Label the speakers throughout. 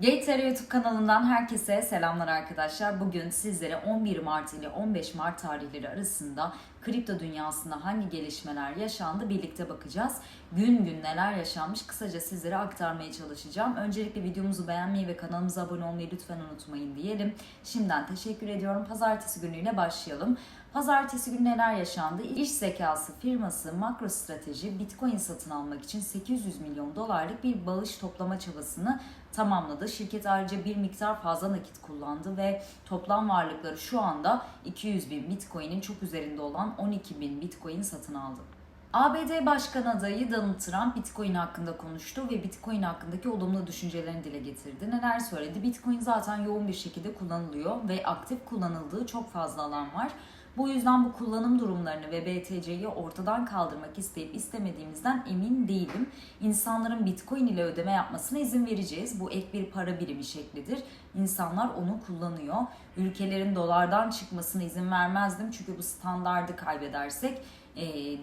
Speaker 1: GTR YouTube kanalından herkese selamlar arkadaşlar. Bugün sizlere 11 Mart ile 15 Mart tarihleri arasında kripto dünyasında hangi gelişmeler yaşandı birlikte bakacağız. Gün gün neler yaşanmış kısaca sizlere aktarmaya çalışacağım. Öncelikle videomuzu beğenmeyi ve kanalımıza abone olmayı lütfen unutmayın diyelim. Şimdiden teşekkür ediyorum. Pazartesi günüyle başlayalım. Pazartesi günü neler yaşandı? İş zekası firması MicroStrateji Bitcoin satın almak için 800 milyon dolarlık bir bağış toplama çabasını tamamladı. Şirket ayrıca bir miktar fazla nakit kullandı ve toplam varlıkları şu anda 200 bin Bitcoin'in çok üzerinde olan 12 bin Bitcoin satın aldı. ABD Başkan adayı Donald Trump Bitcoin hakkında konuştu ve Bitcoin hakkındaki olumlu düşüncelerini dile getirdi. Neler söyledi? Bitcoin zaten yoğun bir şekilde kullanılıyor ve aktif kullanıldığı çok fazla alan var. Bu yüzden bu kullanım durumlarını ve BTC'yi ortadan kaldırmak isteyip istemediğimizden emin değilim. İnsanların Bitcoin ile ödeme yapmasına izin vereceğiz. Bu ek bir para birimi şeklidir. İnsanlar onu kullanıyor. Ülkelerin dolardan çıkmasına izin vermezdim çünkü bu standardı kaybedersek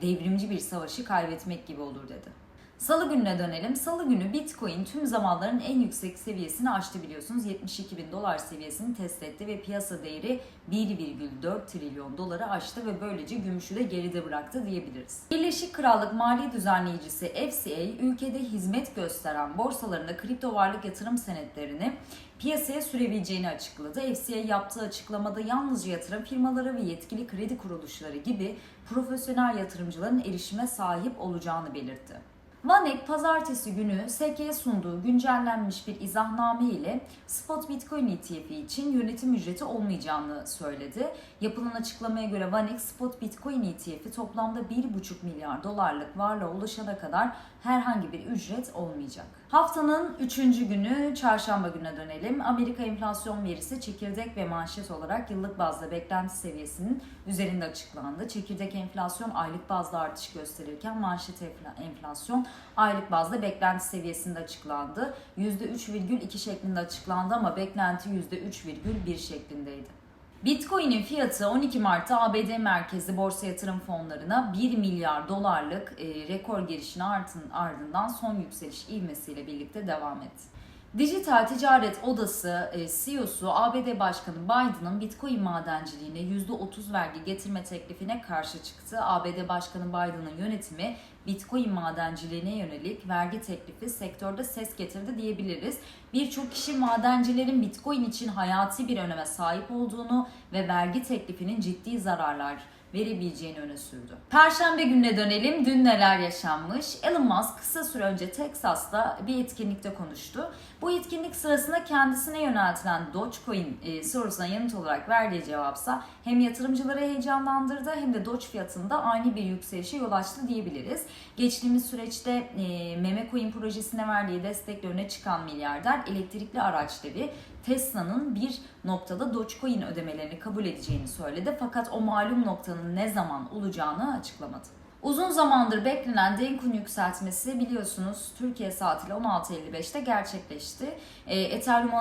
Speaker 1: devrimci bir savaşı kaybetmek gibi olur dedi. Salı gününe dönelim. Salı günü Bitcoin tüm zamanların en yüksek seviyesini aştı biliyorsunuz. 72 bin dolar seviyesini test etti ve piyasa değeri 1,4 trilyon doları aştı ve böylece gümüşü de geride bıraktı diyebiliriz. Birleşik Krallık Mali Düzenleyicisi FCA ülkede hizmet gösteren borsalarında kripto varlık yatırım senetlerini piyasaya sürebileceğini açıkladı. FCA yaptığı açıklamada yalnızca yatırım firmaları ve yetkili kredi kuruluşları gibi profesyonel yatırımcıların erişime sahip olacağını belirtti. Vanek pazartesi günü SEC'ye sunduğu güncellenmiş bir izahname ile spot Bitcoin ETF için yönetim ücreti olmayacağını söyledi. Yapılan açıklamaya göre Vanek spot Bitcoin ETF'i toplamda 1,5 milyar dolarlık varlığa ulaşana kadar herhangi bir ücret olmayacak. Haftanın 3. günü çarşamba gününe dönelim. Amerika enflasyon verisi çekirdek ve manşet olarak yıllık bazda beklenti seviyesinin üzerinde açıklandı. Çekirdek enflasyon aylık bazda artış gösterirken manşet enflasyon aylık bazda beklenti seviyesinde açıklandı. %3,2 şeklinde açıklandı ama beklenti %3,1 şeklindeydi. Bitcoin'in fiyatı 12 Mart'ta ABD merkezli borsa yatırım fonlarına 1 milyar dolarlık e, rekor girişine ardından son yükseliş ivmesiyle birlikte devam etti. Dijital Ticaret Odası e, CEO'su ABD Başkanı Biden'ın Bitcoin madenciliğine %30 vergi getirme teklifine karşı çıktı. ABD Başkanı Biden'ın yönetimi Bitcoin madenciliğine yönelik vergi teklifi sektörde ses getirdi diyebiliriz. Birçok kişi madencilerin Bitcoin için hayati bir öneme sahip olduğunu ve vergi teklifinin ciddi zararlar verebileceğini öne sürdü. Perşembe gününe dönelim. Dün neler yaşanmış? Elon Musk kısa süre önce Texas'ta bir etkinlikte konuştu. Bu etkinlik sırasında kendisine yöneltilen Dogecoin e, sorusuna yanıt olarak verdiği cevapsa hem yatırımcıları heyecanlandırdı hem de Doge fiyatında ani bir yükselişe yol açtı diyebiliriz. Geçtiğimiz süreçte e, Memecoin projesine verdiği destekle öne çıkan milyarder elektrikli araç devi Tesla'nın bir noktada Dogecoin ödemelerini kabul edeceğini söyledi fakat o malum noktanın ne zaman olacağını açıklamadı. Uzun zamandır beklenen Denkun yükseltmesi biliyorsunuz Türkiye saatiyle 16.55'te gerçekleşti. E, Ethereum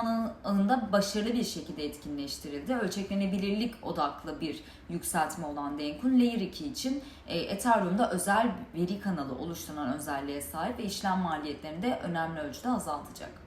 Speaker 1: ağında başarılı bir şekilde etkinleştirildi. Ölçeklenebilirlik odaklı bir yükseltme olan Denkun Layer 2 için e, Ethereum'da özel veri kanalı oluşturan özelliğe sahip ve işlem maliyetlerini de önemli ölçüde azaltacak.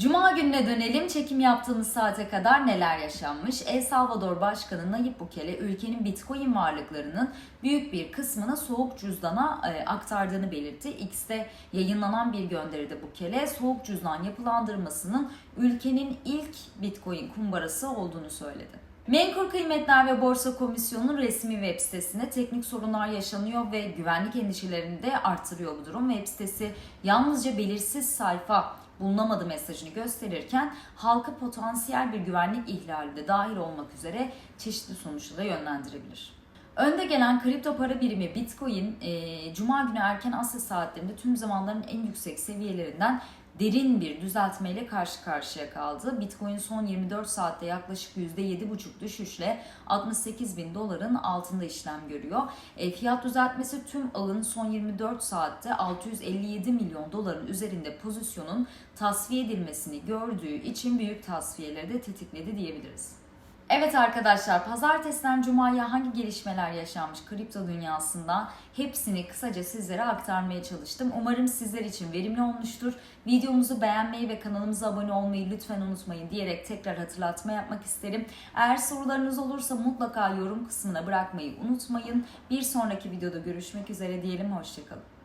Speaker 1: Cuma gününe dönelim. Çekim yaptığımız saate kadar neler yaşanmış? El Salvador Başkanı Nayib Bukele ülkenin Bitcoin varlıklarının büyük bir kısmını soğuk cüzdana e, aktardığını belirtti. X'te yayınlanan bir gönderide Bukele soğuk cüzdan yapılandırmasının ülkenin ilk Bitcoin kumbarası olduğunu söyledi. Menkul Kıymetler ve Borsa Komisyonu'nun resmi web sitesinde teknik sorunlar yaşanıyor ve güvenlik endişelerini de arttırıyor bu durum. Web sitesi yalnızca belirsiz sayfa bulunamadı mesajını gösterirken halkı potansiyel bir güvenlik ihlali de dahil olmak üzere çeşitli sonuçlara yönlendirebilir. Önde gelen kripto para birimi Bitcoin, e, Cuma günü erken Asya saatlerinde tüm zamanların en yüksek seviyelerinden derin bir düzeltmeyle karşı karşıya kaldı. Bitcoin son 24 saatte yaklaşık %7,5 düşüşle 68 bin doların altında işlem görüyor. E, fiyat düzeltmesi tüm ağın son 24 saatte 657 milyon doların üzerinde pozisyonun tasfiye edilmesini gördüğü için büyük tasfiyeleri de tetikledi diyebiliriz. Evet arkadaşlar, pazartesiden cumaya hangi gelişmeler yaşanmış kripto dünyasında hepsini kısaca sizlere aktarmaya çalıştım. Umarım sizler için verimli olmuştur. Videomuzu beğenmeyi ve kanalımıza abone olmayı lütfen unutmayın diyerek tekrar hatırlatma yapmak isterim. Eğer sorularınız olursa mutlaka yorum kısmına bırakmayı unutmayın. Bir sonraki videoda görüşmek üzere diyelim, hoşçakalın.